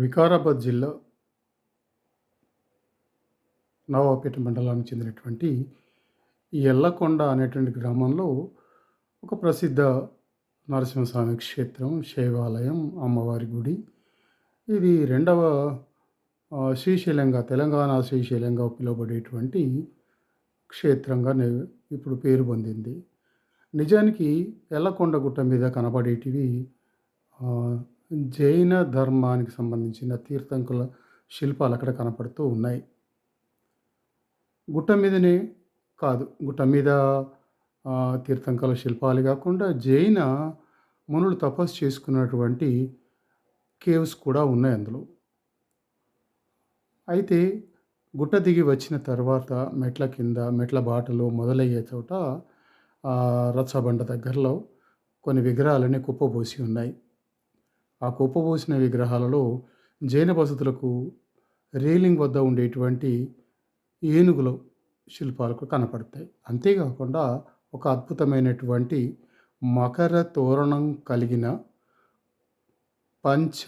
వికారాబాద్ జిల్లా నవాపేట మండలానికి చెందినటువంటి ఈ ఎల్లకొండ అనేటువంటి గ్రామంలో ఒక ప్రసిద్ధ నరసింహస్వామి క్షేత్రం శైవాలయం అమ్మవారి గుడి. ఇది రెండవ శ్రీశైలంగా తెలంగాణ శ్రీశైలంగా పిలువబడేటువంటి క్షేత్రంగా ఇప్పుడు పేరు పొందింది. నిజానికి ఎల్లకొండ గుట్ట మీద కనబడేటివి జైన ధర్మానికి సంబంధించిన తీర్థంకుల శిల్పాలు అక్కడ కనపడుతూ ఉన్నాయి. గుట్ట మీదనే కాదు గుట్ట మీద తీర్థంకల శిల్పాలు కాకుండా జైన మునులు తపస్సు చేసుకున్నటువంటి కేవ్స్ కూడా ఉన్నాయి అందులో. అయితే గుట్ట దిగి వచ్చిన తర్వాత మెట్ల కింద మెట్ల బాటలో మొదలయ్యే చోట రచ్చబండ దగ్గరలో కొన్ని విగ్రహాలని కుప్పబోసి ఉన్నాయి. ఆ కుప్పబోసిన విగ్రహాలలో జైన బసతులకు రేలింగ్ వద్ద ఉండేటువంటి ఏనుగుల శిల్పాలు కూడా కనపడతాయి. అంతేకాకుండా ఒక అద్భుతమైనటువంటి మకర తోరణం కలిగిన పంచ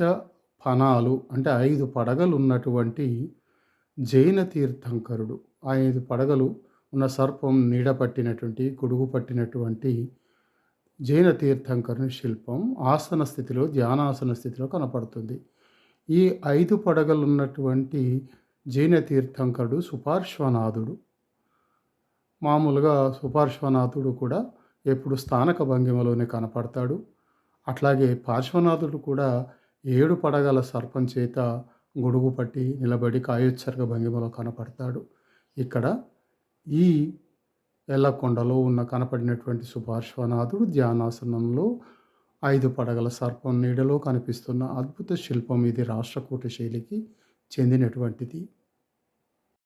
ఫణాలు అంటే ఐదు పడగలు ఉన్నటువంటి జైన తీర్థంకరుడు. ఆ ఐదు పడగలు ఉన్న సర్పం నీడ పట్టినటువంటి గొడుగు పట్టినటువంటి జైన తీర్థంకరుని శిల్పం ఆసన స్థితిలో ధ్యానాసన స్థితిలో కనపడుతుంది. ఈ ఐదు పడగలు ఉన్నటువంటి జైన తీర్థంకరుడు సుపార్శ్వనాథుడు. మామూలుగా సుపార్శ్వనాథుడు కూడా ఎప్పుడు స్థానక భంగిమలోనే కనపడతాడు. అట్లాగే పార్శ్వనాథుడు కూడా ఏడు పడగల సర్పం చేత గొడుగు పట్టి నిలబడి కాయోత్సర్గ భంగిమలో కనపడతాడు. ఇక్కడ ఈ ఎల్లకొండలో ఉన్న కనపడినటువంటి సుపార్శ్వనాథుడు ధ్యానాసనంలో ఐదు పడగల సర్పం నీడలో కనిపిస్తున్న అద్భుత శిల్పం ఇది రాష్ట్రకూట శైలికి చెందినటువంటిది.